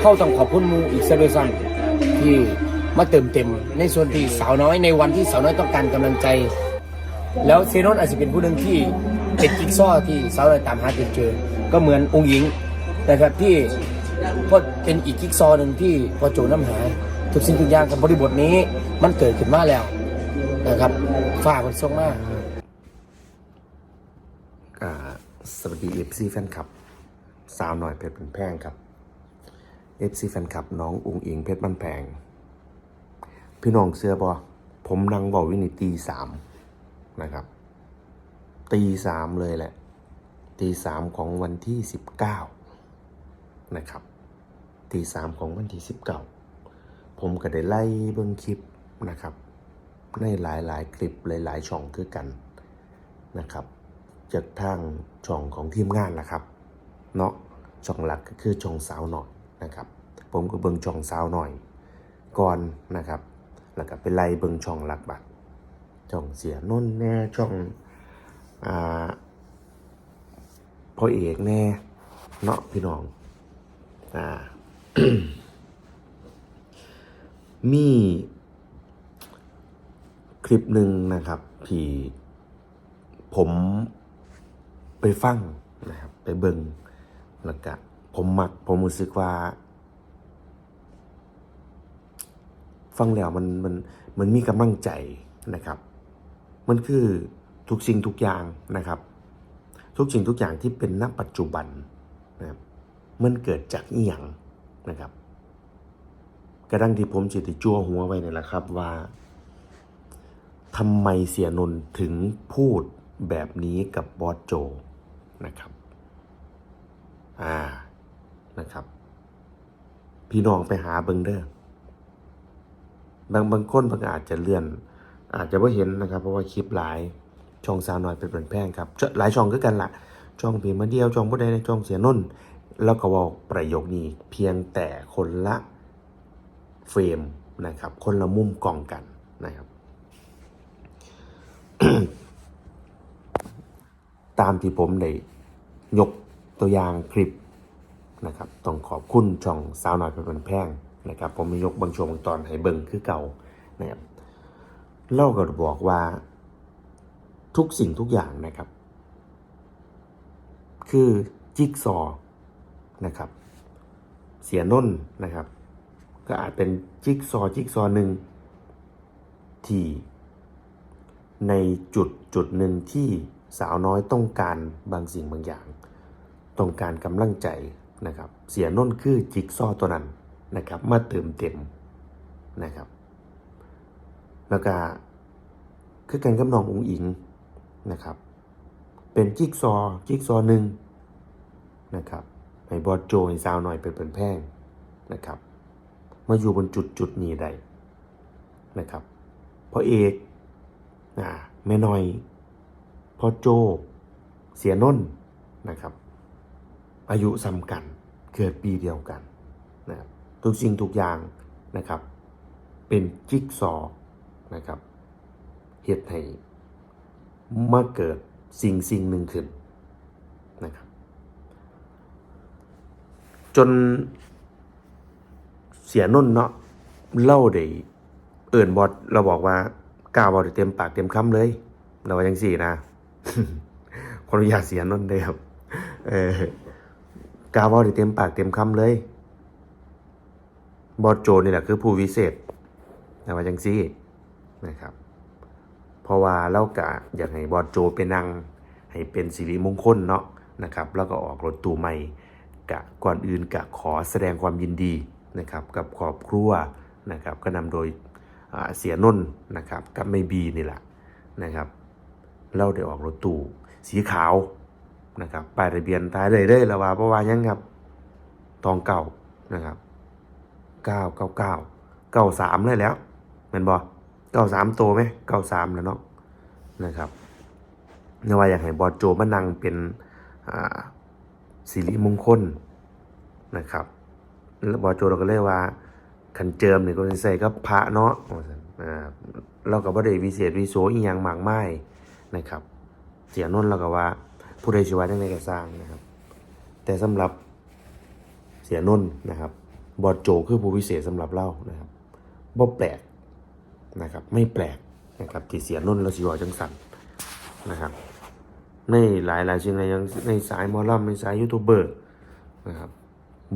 เข้าต้องขอบคุณมูอีกซะด้วยซ้ำที่มาเติมเต็มในส่วนที่สาวน้อยในวันที่สาวน้อยต้องการกำลังใจ แล้วเซโนนอาจจะเป็นผู้หนึ่งที่เป็นจิ๊กซอที่สาวน้อยตามหาจนเจอ ก็เหมือนองค์หญิงนะครับที่ก็เป็นอีกจิ๊กซอหนึ่งที่พอโจน้ำหาทุกสิ่งทุกอย่างกับบริบทนี้มันเกิดขึ้นมาแล้วนะครับฝากคนส่งมากสวัสดีเอฟซีแฟนคลับ สาวหน่อยเพชรบันแพงครับ เอฟซีแฟนคลับน้องอุงอิงเพชรบันแพง พี่น้องเสื้อบอผมนั่งบอกวินิตีสามนะครับ ตีสามเลยแหละ ตีสามของวันที่สิบเก้านะครับ ตีสามของวันที่สิบเก้าผมก็ได้ไล่เบิ้งคลิปนะครับ ในหลายๆ คลิปหลายๆช่องคือกันนะครับ จากทางช่องของทีมงานล่ะครับ เนาะช่องหลักก็คือช่องสาวหน่อย นะครับ ผมก็เบิ่งช่องสาวหน่อย ก่อนนะครับ แล้วก็ไปไล่เบิ่งช่องหลักบัตรช่องเสียนุ่นแน่ช่องอ่าพ่อเอกแน่เนาะพี่น้องอ่ามีคลิปหนึ่งนะครับที่ผมไปฟังนะครับ ไปเบิงแล้วก็ ผมมัก ผมรู้สึกว่า ฟังแล้วมันมันมันมีกำลังใจนะครับ มันคือทุกสิ่งทุกอย่างนะครับ ทุกสิ่งทุกอย่างที่เป็นณปัจจุบันนะครับมันเกิดจากอีหยังนะครับ กระดังที่ผมจิตจั่วหัวไว้นี่แหละครับว่าทำไมเสียนนท์ถึงพูดแบบนี้กับบอสโจนะครับ ครับ พี่น้องไปหาเบิงเด้อบางบางคนบางอาจจะเลื่อน อาจจะไม่เห็นนะครับ เพราะว่าคลิปหลายช่องสาวน้อยเป็นเป็นแพงครับ หลายช่องก็กันละช่องเพียงมาเดียวช่องผู้ใดในช่องเสียนนท์แล้วก็บอกประโยคนี้เพียงแต่คนละเฟรมนะครับ คนละมุมกล่องกันนะครับ ตามที่ผมได้ยกตัวอย่างคลิป นะครับต้องขอบคุณช่องสาวหน่อยเป็นคนแพงนะครับผมมียกบางช่วงบางตอนให้เบิ่งคือเก่านะครับเล่าก็บอกว่าทุกสิ่งทุกอย่างนะครับ คือจิ๊กซอว์นะครับ เสียน้นนะครับ ก็อาจเป็นจิ๊กซอว์จิ๊กซอว์หนึ่งที่ในจุดจุดหนึ่งที่สาวน้อยต้องการบางสิ่งบางอย่าง ต้องการกำลังใจ นะครับเสียน้นคือจิกซอตัวนั้นนะครับมาเติมเต็มนะครับ แล้วก็คือการกำนององอิงนะครับ เป็นจิ๊กซอจิ๊กซอหนึ่งนะครับให้บอสโจให้สาวน้อยเป็นเป็นแพงนะครับมาอยู่บนจุดจุดนี้ได้นะครับพอเอกอ่าแม่น้อยพอโจ เสียน้นนะครับ อายุซ้ำกัน เกิดปีเดียวกันนะครับทุกสิ่งทุกอย่างนะครับ เป็นจิ๊กซอนะครับเหตุให้มาเกิดสิ่งสิ่งหนึ่งขึ้นนะครับ จนเสียนุ่นเนาะเล่าได้เอิ่นบอดเราบอกว่ากล้าบอดเต็มปากเต็มคำเลย เราว่าจังสี่นะขออนุญาตเสียนุ่นเลยครับเออ กาบอได้เต็มปากเต็มคำเลย บอดโจนี่แหละคือผู้วิเศษเราว่าจังสี่นะครับ เพราะว่าเล่ากะอยากให้บอดโจเป็นนางให้เป็นสิริมงคลเนาะนะครับ แล้วก็ออกรถตู้ใหม่กะก่อนอื่นกะขอแสดงความยินดีนะครับ กับครอบครัวนะครับ ก็นำโดยเสียนนท์นะครับ กับไม่บีนี่แหละนะครับเราได้ออกรถตู้สีขาว นะครับป้ายทะเบียนตายเลยเลยล้วว่าเพราะว่ายังครับทองเก่านะครับเก้าเก้าเก้าเก้าสามเลยแล้วแมันบอเก้าสามโตไหมเก้าสามแล้วเนาะนะครับนว่าอยากให้บอโจมานั่งเป็นอ่าสิริมงคลนะครับแล้วบอโจเราก็เรียกว่าขันเจิมเนี่ยก็จะใส่ก็พระเนาะว่าซั่นอ่าเราก็บ่ได้วิเศษวิโสอีหยังมากมายนะครับ เสียนนท์เราก็ว่า ผู้ใดสิว่าจังไดก็สร้างนะครับ แต่สำหรับเสียนนท์นะครับ บอดโจคือผู้พิเศษสำหรับเรานะครับบ่แปลกนะครับ ไม่แปลกนะครับที่เสียนนท์และสิวจังสันนะครับ ในหลายหลายๆสิ่งในยังในสายมอลำในสายยูทูบเบอร์นะครับ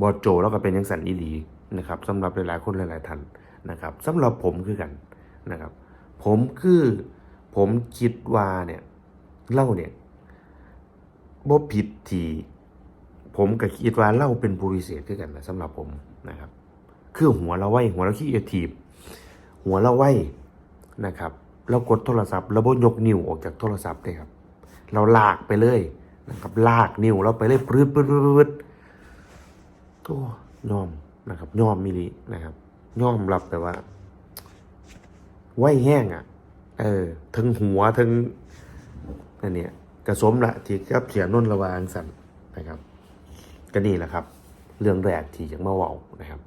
บอดโจแล้วก็เป็นยังสันอีหลีนะครับสำหรับหลายๆคนหลายๆท่านนะครับสำหรับผมคือกันนะครับ ผมคือผมคิดว่าเนี่ยเล่าเนี่ย บ่ผิดที่ผมก็คิดว่าเล่าเป็นผู้พิเศษคือกันนะสำหรับผมนะครับ คือหัวเราไว้หัวเราขี้เอทีฟหัวเราไว้นะครับเรากดโทรศัพท์เราบ่ยกนิ้วออกจากโทรศัพท์เลยครับ เราลากไปเลยนะครับลากนิ้วเราไปเลยปรืดปรืดปรืดปรืดโอ้ยอมนะครับยอมมิลินะครับยอมรับแต่ว่าไหวแห้งอะ เออทั้งหัวทั้งอันเนี้ย กระสมละที่กับเสียนนท์ระวางสันนะครับ ก็นี่แหละครับ เรื่องแรกที่ยากมาเว้านะครับ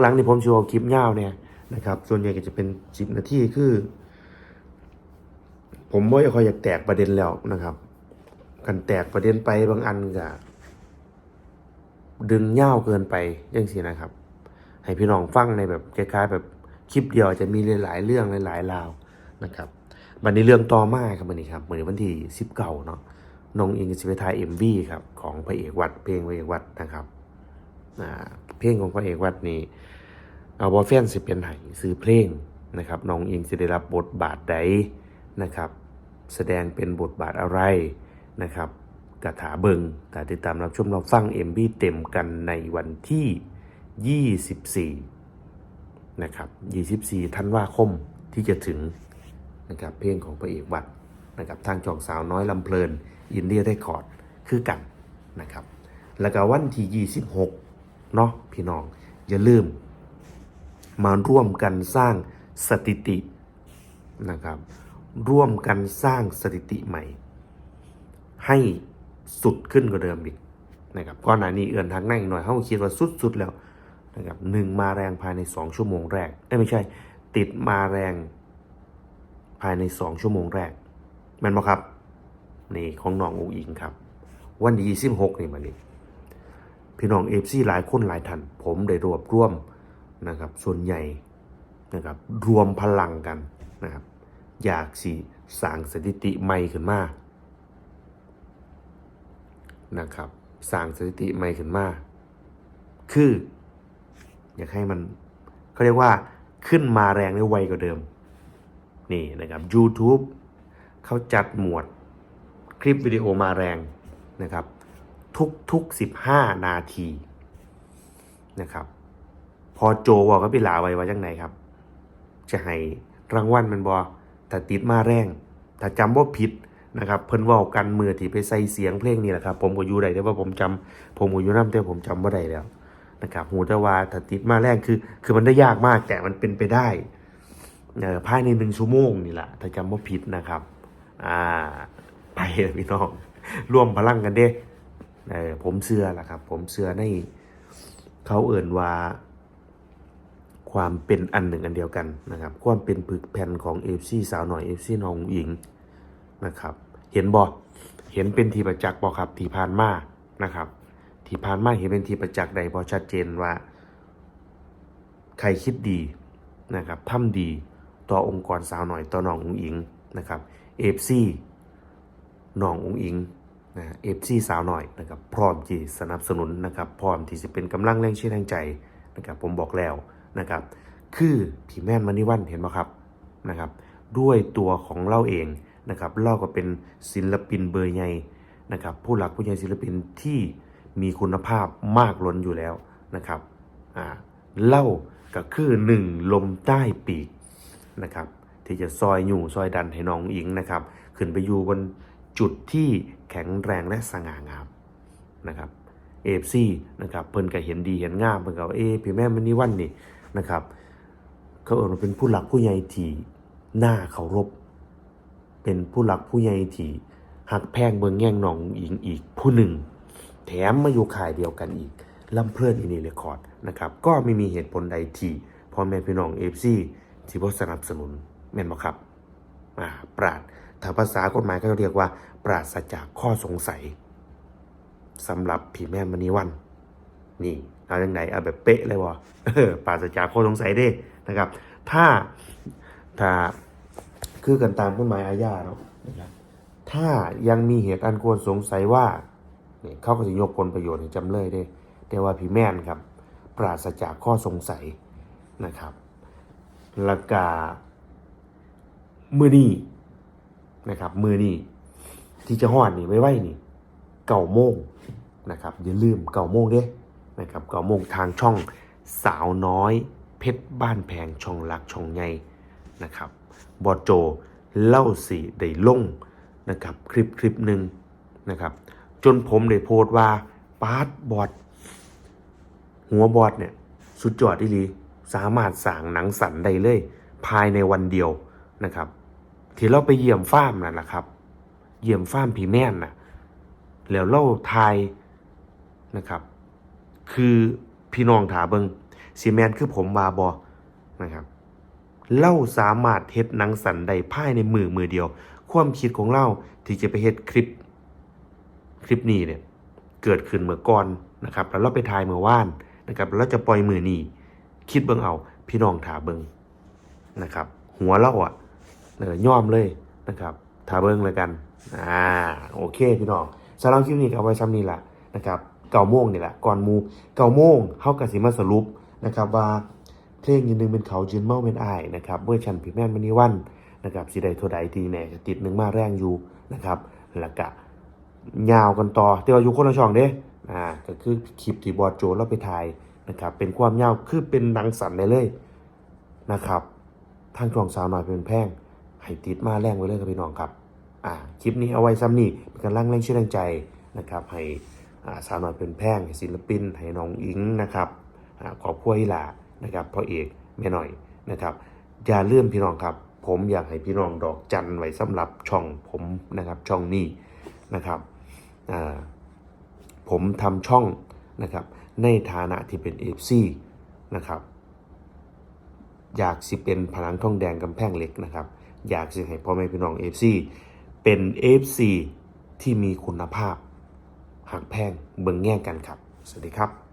หลังๆนี่ผมชว์คลิปยาวเนี่ยนะครับ ส่วนใหญ่ก็จะเป็นสิบนาทีคือ ผมไม่ค่อยอยากแตกประเด็นแล้วนะครับกันแตกประเด็นไปบางอันก็ดึงเง่าวเกินไปยังสินะครับ ให้พี่น้องฟังในแบบคล้ายๆแบบคลิปเดียวจะมีหลายๆเรื่องหลายๆราวนะครับ บันนี้เรื่องต่อมาครับวันนี้ครับวันนี้วันที่สิบเก้าเนาะน้องอิงสิไปถ่ายเอ็มวีครับของพระเอกวัด เพลงพระเอกวัดนะครับเพลงของพระเอกวัดนี่เอาบอแฟนสิเป็นไห้ซื้อเพลงนะครับน้องอิงสิได้รับบทบาทใดนะครับ แสดงเป็นบทบาทอะไรนะครับกถาเบิงแต่ติดตามรับชมเราฟังเอ็มบีเต็มกันในวันที่ 24 นะครับ 24 ธันวาคมที่จะถึง นะครับเพลงของพระเอกวัดนะครับทางจองสาวน้อยลำเพลินอินเดียได้คอร์ดคือกันนะครับแล้วก็วันที่ 26เนาะพี่น้องอย่าลืม มาร่วมกันสร้างสถิตินะครับร่วมกันสร้างสถิติใหม่ ให้สุดขึ้นกว่าเดิมอีกนะครับก่อนหน้านี้เอื่อนทางนั่งหน่อยเขาคิดว่าสุดๆแล้วนะครับหนึ่งมาแรงภายในสองชั่วโมงแรกไม่ใช่ ติดมาแรง ภายในสองชั่วโมงแรกแมันบ่ครับ นี่ของน้องอูอิงครับ วันที่ยี่สิบหกนี่มานี่พี่น้องเอฟซีหลายคนหลายท่านผมได้รวบรวมนะครับ ส่วนใหญ่นะครับรวมพลังกันนะครับ อยากสิสร้างสถิติใหม่ขึ้นมานะครับสร้างสถิติใหม่ขึ้นมาคือ อยากให้มันเขาเรียกว่าขึ้นมาแรงได้ไวกว่าเดิม นี่นะครับ YouTube เขาจัดหมวดคลิปวิดีโอมาแรงนะครับ ทุกทุก15นาทีนะครับ พอโจบอกก็ไปลาไว้ว่าจังไหนครับ จะให้รางวัลมันบอถ้าติดมาแรงถ้าจำว่าผิดนะครับเพิ่นว่ากันมือที่ไปใส่เสียงเพลงนี่แหละครับผมก็อยู่ได้แต่ว่าผมจำผมก็อยู่น้ำแต่ผมจำว่าได้แล้วนะครับหูแต่ว่าถ้าติดมาแรงคือ คือมันได้ยากมากแต่มันเป็นไปได้ ภายในหนึ่งชั่วโมงนี่แหละถ้าจำว่าผิดนะครับ อ่า ไปเลยพี่น้องร่วมพลังกันเด้เออผมเชื่อแหละครับ ผมเชื่อในเขาเอ่นว่า ความเป็นอันหนึ่งอันเดียวกันนะครับ ความเป็นปึกแผ่นของเอฟซีสาวหน่อยเอฟซีน้องหญิงนะครับ เห็นบอเห็นเป็นทีประจักษ์บอครับที่ผ่านมานะครับ ที่ผ่านมาเห็นเป็นทีประจักษ์ใดบอชัดเจนว่า ใครคิดดีนะครับทำดี ต่อองค์กรสาวหน่อยต่อน้ององอิงนะครับเอฟซีน้ององอิงนะเอฟซีสาวหน่อยนะครับพร้อมที่สนับสนุนนะครับพร้อมที่จะเป็นกำลังแรงเชื่อแรงใจนะครับผมบอกแล้วนะครับคือพี่แม่นมานิวันเห็นไหมครับนะครับด้วยตัวของเราเองนะครับเราก็เป็นศิลปินเบอร์ใหญ่นะครับผู้หลักผู้ใหญ่ศิลปินที่มีคุณภาพมากล้นอยู่แล้วนะครับอ่าเล่าก็คือหนึ่งลมใต้ปีก นะครับที่จะซอยอยู่ซอยดันให้น้องอิงนะครับ ขึ้นไปอยู่บนจุดที่แข็งแรงและสง่างามนะครับเอฟซีนะครับเพิ่นก็เห็นดีเห็นงามเพิ่นก็เอพี่แม่มันนี่วันนี่นะครับ เขาเอ่ยว่าเป็นผู้หลักผู้ใหญ่ที่หน่าเคารพเป็นผู้หลักผู้ใหญ่ที่หักแพงเบิงแย่งน้องหญิงอีกผู้หนึ่ง แถมมาอยู่ข่ายเดียวกันอีกลำเพลินอินีเรคคอร์ดนะครับก็ไม่มีเหตุผลใดที่พ่อแม่พี่น้องเอฟซี ที่บ่สนับสนุนแม่นบ่ครับปราดถ้าภาษากฎหมายก็เรียกว่า ปราศจากข้อสงสัยสำหรับพี่แม่มณีวัน นี่เอาอย่างไหนเอาแบบเป๊ะเลยวะปราศจากข้อสงสัยเด้นะครับ ถ้าถ้าคือกันตามกฎหมายอาญาเนาะนะครับถ้ายังมีเหตุอันควรสงสัยว่าเนี่ยเขาก็จะยกผลประโยชน์ให้จำเลยได้ แต่ว่าพี่แม่นครับ ปราศจากข้อสงสัยนะครับ แล้วก็มือนี้นะครับ มือนี้ที่จะหอดนี่ไว้ไว้นี่เก่าโมงนะครับอย่าลืมเก่าโมงเด้นะครับเก่าโมงทางช่องสาวน้อย เพชรบ้านแพงช่องลักช่องใหญ่นะครับบอโจเล่าสีได้ลงนะครับคลิปคลิปหนึ่งนะครับ จนผมได้โพสต์ว่าปาร์ตบอดหัวบอดเนี่ยสุดยอดอีหลี สามารถสางหนังสันได้เลย ภายในวันเดียวนะครับ ที่เราไปเยี่ยมฟาร์มนั่นแหละครับ เยี่ยมฟาร์มผีแม่นนะแล้วเล่าทายนะครับ คือพี่น้องถาเบิงซีแมนคือผมวาบอนะครับเล่าสามารถเฮ็ดหนังสันได้ภายในมือมือเดียว ความคิดของเล่าที่จะไปเฮ็ดคลิปคลิปนี้เนี่ยเกิดขึ้นเมื่อก่อนนะครับ แล้วเราไปถ่ายเมื่อวานนะครับแล้วเราจะปล่อยมือนี้ คิดเบิ่งเอา พี่น้องถาเบิ่งนะครับ หัวเล่าอะเออย่อมเลยนะครับถาเบิ่งเลยกันอ่าโอเคพี่น้องสำหรับคลิปนี้ก็เอาไว้ซ้ำนี้แหละนะครับเก่าโมงนี่แหละก่อนมูเก่าโมงเฮากับสิมาสรุปนะครับว่าเพลงยืนหนึ่งเป็นเขายืนเมาเป็นอายนะครับเวอร์ชันพี่แม่นมณีวันนะครับสิได้โทใดทีแหน่ติดหนึ่งมาแรงอยู่นะครับแล้วก็ยาวกันต่อแต่ว่าอยู่คนละช่องเด้อ่าก็คือคลิปที่บอดโจเราไปถ่าย นะครับเป็นความยาวคือเป็นหนังสันได้เลยนะครับทางช่องสาวหน่อยเป็นแพงให้ติดมาแรงไว้เลยครับพี่น้องครับอ่าคลิปนี้เอาไว้ซ้ำนี่เป็นการร่างแรงเชื่อแรงใจนะครับให้สาวหน่อยเป็นแพงให้ศิลปินให้น้องอิงนะครับอขอบครัวอีหลานะครับพ่อเอกแม่หน่อยนะครับอย่าลืมพี่น้องครับ ผมอยากให้พี่น้องดอกจันไว้สำหรับช่องผมนะครับช่องนี้นะครับผมทำช่องนะครับ ในฐานะที่เป็น FC นะครับ อยากสิเป็นผนังทองแดงกำแพงเหล็กนะครับ อยากสิให้พ่อแม่พี่น้อง FC เป็น FC ที่มีคุณภาพหักแพงเบิ่งแง่งกันครับ สวัสดีครับ